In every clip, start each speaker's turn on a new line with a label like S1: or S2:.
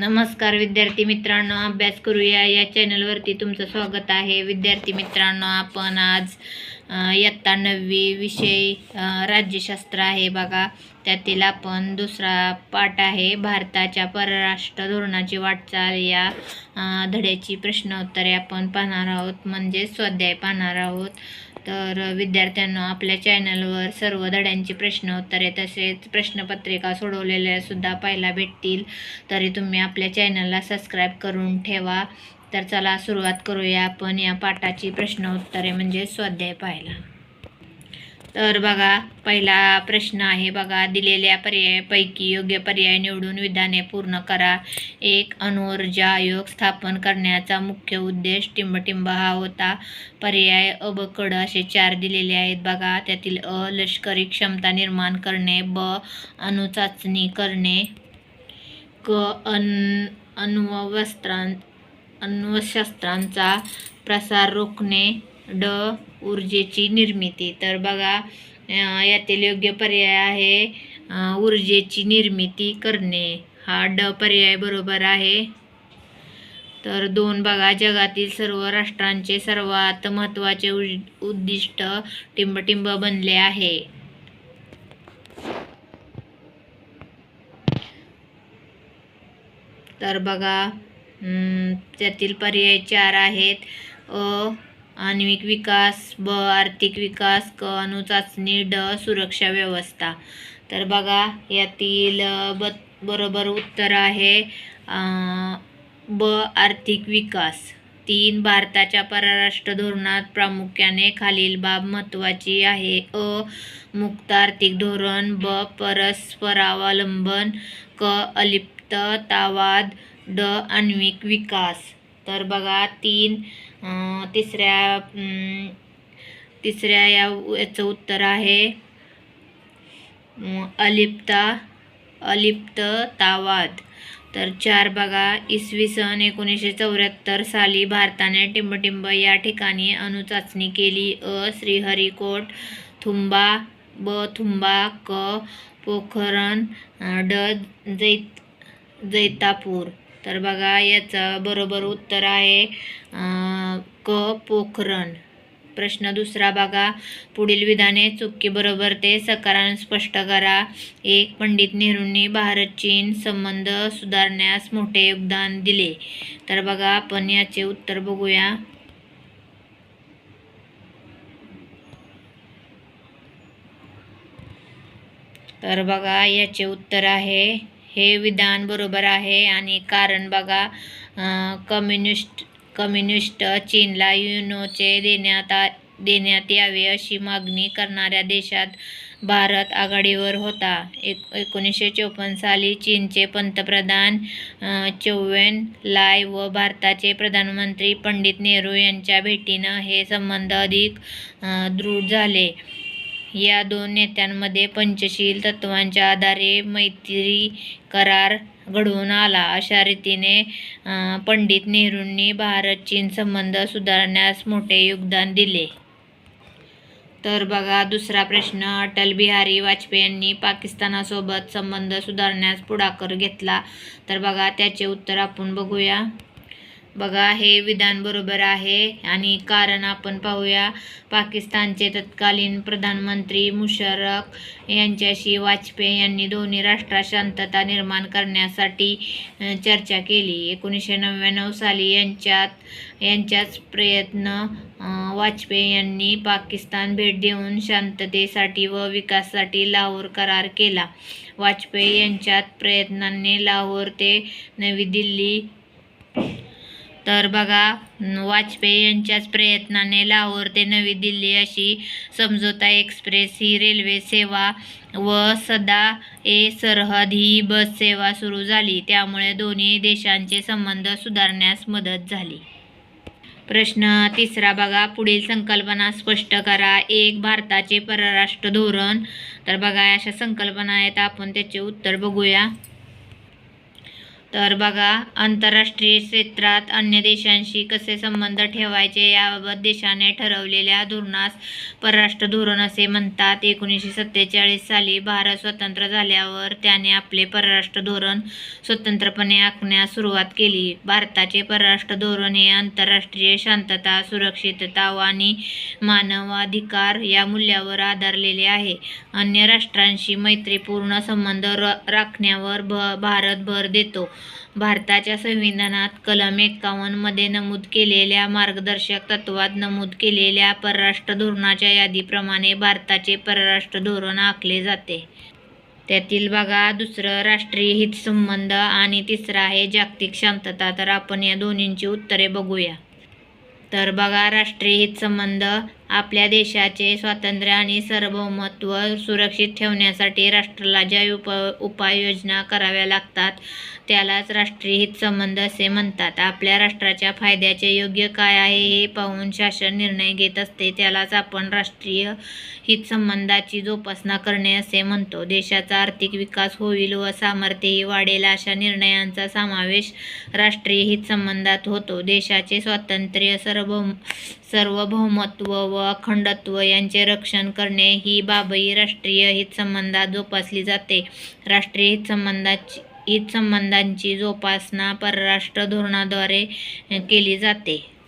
S1: नमस्कार विद्यार्थी मित्रांनो अभ्यास करूया. या चॅनलवरती तुमचं स्वागत आहे. विद्यार्थी मित्रांनो आपण आज इयत्ता नववी विषय राज्यशास्त्र आहे बघा. त्यातील आपण दुसरा पाठ आहे. भारताच्या परराष्ट्र धोरणाची वाटचाल या धड्याची प्रश्न उत्तरे आपण पाहणार आहोत. म्हणजे स्वाध्याय पाहणार आहोत. तर विद्यार्थ्यांना आपल्या चॅनलवर सर्व धड्यांची प्रश्न उत्तरे तसेच प्रश्नपत्रिका सोडवलेल्या सुद्धा पाहायला भेटतील. तरी तुम्ही आपल्या चॅनलला सबस्क्राईब करून ठेवा. तर चला सुरुवात करूया आपण या पाठाची प्रश्न उत्तरे म्हणजे स्वाध्याय पाहायला. तर बघा पहिला प्रश्न आहे बघा दिलेल्या पर्यायापैकी योग्य पर्याय निवडून विधाने पूर्ण करा. एक अणुऊर्जा आयोग स्थापन करण्याचा मुख्य उद्देश टिंबटिंब हा होता. पर्याय अबकड असे चार दिलेले आहेत बघा. त्यातील अ लष्करी क्षमता निर्माण करणे ब अणुचाचणी करणे क अन अण्वस्त्रां अण्वशस्त्रांचा प्रसार रोखणे ड ऊर्जेची निर्मिती. तर बघा यातील योग्य पर्याय आहे ऊर्जेची निर्मिती करणे. हा ड पर्याय बरोबर आहे. तर दोन बघा जगातील सर्व राष्ट्रांचे सर्वात महत्त्वाचे उद्दिष्ट टिंबटिंब बनले आहे. तर बघा त्यातील पर्याय चार आहेत. अ आण्विक विकास ब आर्थिक विकास क अणुचाचणी ड सुरक्षा व्यवस्था. तर बघा यातील ब बरोबर उत्तर आहे ब आर्थिक विकास. तीन भारताच्या परराष्ट्र धोरणात प्रामुख्याने खालील बाब महत्त्वाची आहे. अ मुक्त आर्थिक धोरण ब परस्परावलंबन क अलिप्ततावाद ड आण्विक विकास. तर बघा तीन तिसऱ्या तिसऱ्या या याचं उत्तर आहे. अलिप्ता अलिप्त तावाद. तर चार बघा इसवी सन एकोणीसशे चौऱ्याहत्तर साली भारताने टिंबटिंब या ठिकाणी अणुचाचणी केली. अ श्रीहरिकोट थुंबा ब थुंबा क पोखरण ड जैत जैतापूर. तर बघा याचं बरोबर उत्तर आहे क पोखरण. प्रश्न दुसरा बघा पुढील विधाने चुकी बरोबर ते सकारण स्पष्ट करा. एक पंडित नेहरूंनी भारत चीन संबंध सुधारण्यास मोठे योगदान दिले. तर बघा आपण याचे उत्तर बघूया. तर बघा याचे उत्तर आहे हे विधान बरोबर आहे आणि कारण बघा कम्युनिस्ट कम्युनिस्ट चीनला युनोचे देण्यात देण्यात यावे अशी मागणी करणाऱ्या देशात भारत आघाडीवर होता. एक एकोणीसशे चोपन्न साली चीनचे पंतप्रधान चोवेन चौवेन लाय व भारताचे प्रधानमंत्री पंडित नेहरू यांच्या भेटीनं हे संबंध अधिक दृढ झाले. या दोन नेत्यांमध्ये पंचशील तत्वांच्या आधारे मैत्री करार घडवून आला. अशा रीतीने पंडित नेहरूंनी भारत चीन संबंध सुधारण्यास मोठे योगदान दिले. तर बघा दुसरा प्रश्न. अटल बिहारी वाजपेयी यांनी पाकिस्तानासोबत संबंध सुधारण्यास पुढाकार घेतला. तर बघा त्याचे उत्तर आपण बघूया. बघा हे विधान बरोबर आहे. आणि कारण आपण पाहूया पाकिस्तानचे तत्कालीन प्रधानमंत्री मुशर्रफ यांच्याशी वाजपेयी यांनी दोन्ही राष्ट्रात शांतता निर्माण करण्यासाठी चर्चा केली. एकोणीसशे नव्याण्णव साली यांच्यात यांच्याच प्रयत्न वाजपेयी यांनी पाकिस्तान भेट देऊन शांततेसाठी व विकासासाठी लाहोर करार केला. वाजपेयी यांच्यात प्रयत्नांनी लाहोर ते नवी दिल्ली तर बघा वाजपेयी यांच्याच प्रयत्नाने लाहोर ते नवी दिल्ली अशी समझोता एक्सप्रेस ही रेल्वे सेवा व सदा ए सरहद ही बस सेवा सुरू झाली. त्यामुळे दोन्ही देशांचे संबंध सुधारण्यास मदत झाली. प्रश्न तिसरा बघा पुढील संकल्पना स्पष्ट करा. एक भारताचे परराष्ट्र धोरण. तर बघा अशा संकल्पना आहेत. आपण त्याचे उत्तर बघूया. तर बघा आंतरराष्ट्रीय क्षेत्रात अन्य देशांशी कसे संबंध ठेवायचे याबाबत देशाने ठरवलेल्या धोरणास परराष्ट्र धोरण असे म्हणतात. एकोणीसशे सत्तेचाळीस साली भारत स्वतंत्र झाल्यावर त्याने आपले परराष्ट्र धोरण स्वतंत्रपणे आखण्यास सुरुवात केली. भारताचे परराष्ट्र धोरण हे आंतरराष्ट्रीय शांतता सुरक्षितता आणि मानवाधिकार या मूल्यावर आधारलेले आहे. अन्य राष्ट्रांशी मैत्रीपूर्ण संबंध र राखण्यावर भ भारत भर देतो. भारताच्या संविधानात कलम एक्कावन्नमध्ये नमूद केलेल्या मार्गदर्शक तत्त्वात नमूद केलेल्या परराष्ट्र धोरणाच्या यादीप्रमाणे भारताचे परराष्ट्र धोरण आखले जाते. त्यातील बघा दुसरं राष्ट्रीय हितसंबंध आणि तिसरं आहे जागतिक शांतता. तर आपण या दोन्हींची उत्तरे बघूया. तर बघा राष्ट्रीय हितसंबंध आपल्या देशाचे स्वातंत्र्य आणि सार्वभौमत्व सुरक्षित ठेवण्यासाठी राष्ट्राला ज्या उप उपाययोजना कराव्या लागतात त्यालाच राष्ट्रीय हितसंबंध असे म्हणतात. आपल्या राष्ट्राच्या फायद्याचे योग्य काय आहे हे पाहून शासन निर्णय घेत असते त्यालाच आपण राष्ट्रीय हितसंबंधाची जोपासना करणे असे म्हणतो. देशाचा आर्थिक विकास होईल व सामर्थ्यही वाढेल अशा निर्णयांचा समावेश राष्ट्रीय हितसंबंधात होतो. देशाचे स्वातंत्र्य सार्वभौम सार्वभौमत्व व अखंडत्व यांचे रक्षण करणे ही बाबही राष्ट्रीय हितसंबंधात जोपासली जाते. राष्ट्रीय हितसंबंधाची हितसंबंधांची जोपासना परराष्ट्र धोरणाद्वारे केली जाते.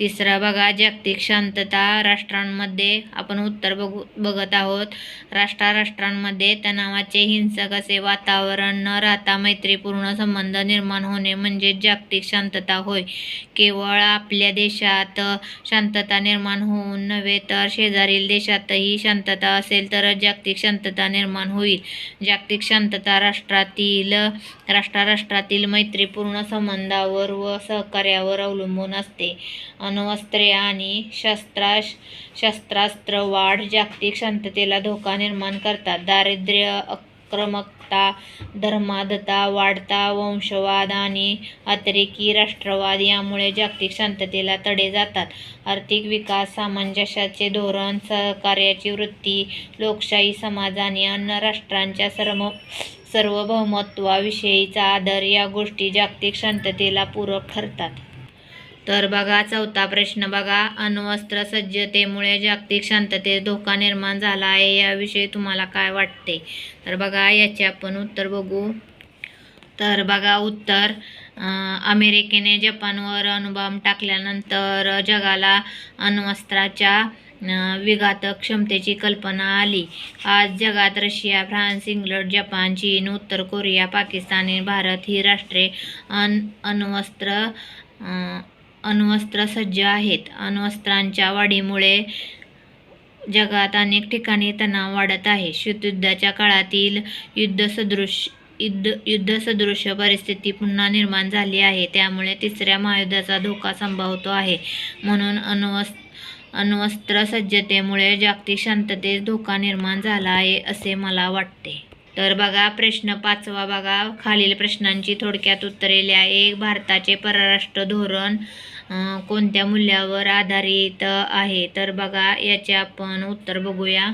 S1: तिसरा बघा जागतिक शांतता राष्ट्रांमध्ये आपण उत्तर बघू बघत आहोत. राष्ट्राराष्ट्रांमध्ये तणावाचे हिंसक असे वातावरण न राहता मैत्रीपूर्ण संबंध निर्माण होणे म्हणजे जागतिक शांतता होय. केवळ आपल्या देशात शांतता निर्माण होऊन नव्हे तर शेजारील देशातही शांतता असेल तर जागतिक शांतता निर्माण होईल. जागतिक शांतता राष्ट्रातील राष्ट्राराष्ट्रातील मैत्रीपूर्ण संबंधावर व सहकार्यावर अवलंबून असते. अण्वस्त्रे आणि शस्त्रा शस्त्रास्त्र वाढ जागतिक शांततेला धोका निर्माण करतात. दारिद्र्य आक्रमकता धर्माधता वाढता वंशवाद आणि अतिरेकी राष्ट्रवाद यामुळे जागतिक शांततेला तडे जातात. आर्थिक विकास सामंजस्याचे धोरण सहकार्याची वृत्ती लोकशाही समाज आणि अन्य राष्ट्रांच्या सर्व सर्वभौमत्वाविषयीचा आदर या गोष्टी जागतिक शांततेला पूरक ठरतात. तर बघा चौथा प्रश्न बघा. अण्वस्त्र सज्जतेमुळे जागतिक शांततेत धोका निर्माण झाला आहे. याविषयी तुम्हाला काय वाटते? तर बघा याचे आपण उत्तर बघू. तर बघा उत्तर. अमेरिकेने जपानवर अणुबॉम्ब टाकल्यानंतर जगाला अण्वस्त्राच्या विघातक क्षमतेची कल्पना आली. आज जगात रशिया फ्रान्स इंग्लंड जपान चीन उत्तर कोरिया पाकिस्तान आणि भारत ही राष्ट्रे अन अण्वस्त्र अण्वस्त्र सज्ज आहेत. अण्वस्त्रांच्या वाढीमुळे जगात अनेक ठिकाणी तणाव वाढत आहे. शीतयुद्धाच्या काळातील युद्धसदृश युद्ध युद्धसदृश परिस्थिती पुन्हा निर्माण झाली आहे. त्यामुळे तिसऱ्या महायुद्धाचा धोका संभवतो आहे. म्हणून अण्वस् अण्वस्त्र सज्जतेमुळे जागतिक शांततेस धोका निर्माण झाला आहे असे मला वाटते. तर बघा प्रश्न पाचवा बघा. खालील प्रश्नांची थोडक्यात उत्तरे लिहा. एक भारताचे परराष्ट्र धोरण कोणत्या मूल्यावर आधारित आहे? तर बघा याचे आपण उत्तर बघूया.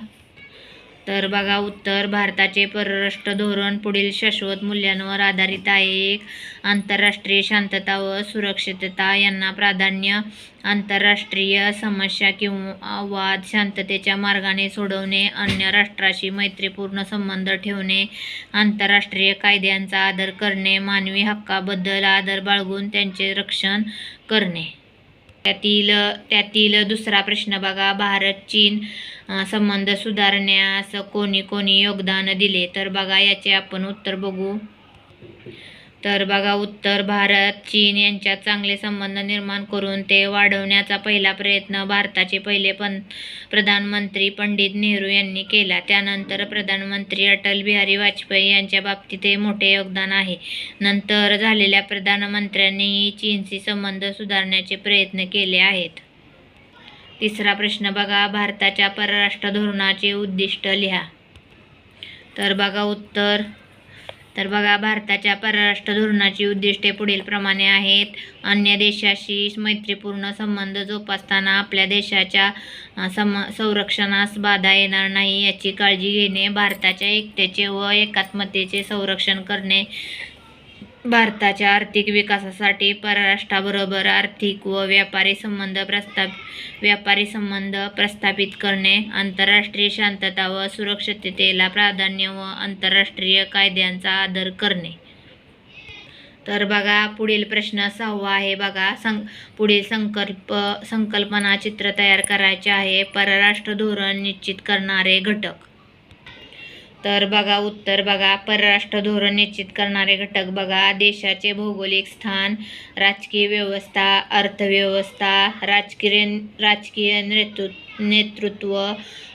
S1: तर बघा उत्तर भारताचे परराष्ट्र धोरण पुढील शाश्वत मूल्यांवर आधारित आहे. एक आंतरराष्ट्रीय शांतता व सुरक्षितता. यांना प्राधान्य आंतरराष्ट्रीय समस्या किंवा वाद शांततेच्या मार्गाने सोडवणे अन्य राष्ट्राशी मैत्रीपूर्ण संबंध ठेवणे आंतरराष्ट्रीय कायद्यांचा आदर करणे मानवी हक्काबद्दल आदर बाळगून त्यांचे रक्षण करणे. त्यातील त्यातील दुसरा प्रश्न बघा. भारत चीन संबंध सुधारण्यास कोणी कोणी योगदान दिले? तर बघा याचे आपण उत्तर बघू. तर बघा उत्तर भारत चीन यांच्यात चांगले संबंध निर्माण करून ते वाढवण्याचा पहिला प्रयत्न भारताचे पहिले पं प्रधानमंत्री पंडित नेहरू यांनी केला. त्यानंतर प्रधानमंत्री अटल बिहारी वाजपेयी यांच्या बाबतीत हे मोठे योगदान आहे. नंतर झालेल्या प्रधानमंत्र्यांनीही चीनशी संबंध सुधारण्याचे प्रयत्न केले आहेत. तिसरा प्रश्न बघा भारताच्या परराष्ट्र धोरणाचे उद्दिष्ट लिहा. तर बघा उत्तर तर बघा भारताच्या परराष्ट्र धोरणाची उद्दिष्टे पुढीलप्रमाणे आहेत. अन्य देशाशी मैत्रीपूर्ण संबंध जोपासताना आपल्या देशाच्या सम संरक्षणास बाधा येणार नाही याची काळजी घेणे भारताच्या एकतेचे व एकात्मतेचे संरक्षण करणे भारताच्या आर्थिक विकासासाठी परराष्ट्राबरोबर आर्थिक व व्यापारी संबंध प्रस्ताप व्यापारी संबंध प्रस्थापित करणे आंतरराष्ट्रीय शांतता व सुरक्षिततेला प्राधान्य व आंतरराष्ट्रीय कायद्यांचा आदर करणे. तर बघा पुढील प्रश्न सहावा आहे बघा. सं पुढील संकल्प संकल्पना चित्र तयार करायचे आहे. परराष्ट्र धोरण निश्चित करणारे घटक. तर बघा उत्तर बघा. परराष्ट्र धोरण निश्चित करणारे घटक बघा. देशाचे भौगोलिक स्थान राजकीय व्यवस्था अर्थव्यवस्था राजकीय राजकीय नेतृ नेतृत्व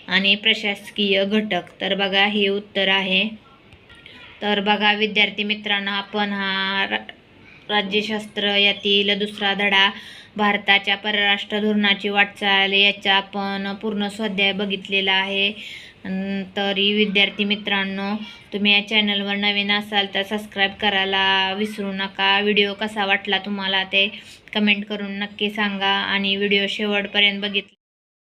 S1: आणि प्रशासकीय घटक. तर बघा हे उत्तर आहे. तर बघा विद्यार्थी मित्रांनो आपण हा रा- राज्यशास्त्र यातील दुसरा धडा भारताच्या परराष्ट्र धोरणाची वाटचाल याचा आपण पूर्ण स्वाध्याय बघितलेला आहे. तरी विद्यार्थी मित्रांनो तुम्ही या चॅनलवर नवीन असाल तर सबस्क्राईब करायला विसरू नका. व्हिडिओ कसा वाटला तुम्हाला ते कमेंट करून नक्की सांगा. आणि व्हिडिओ शेवटपर्यंत बघितला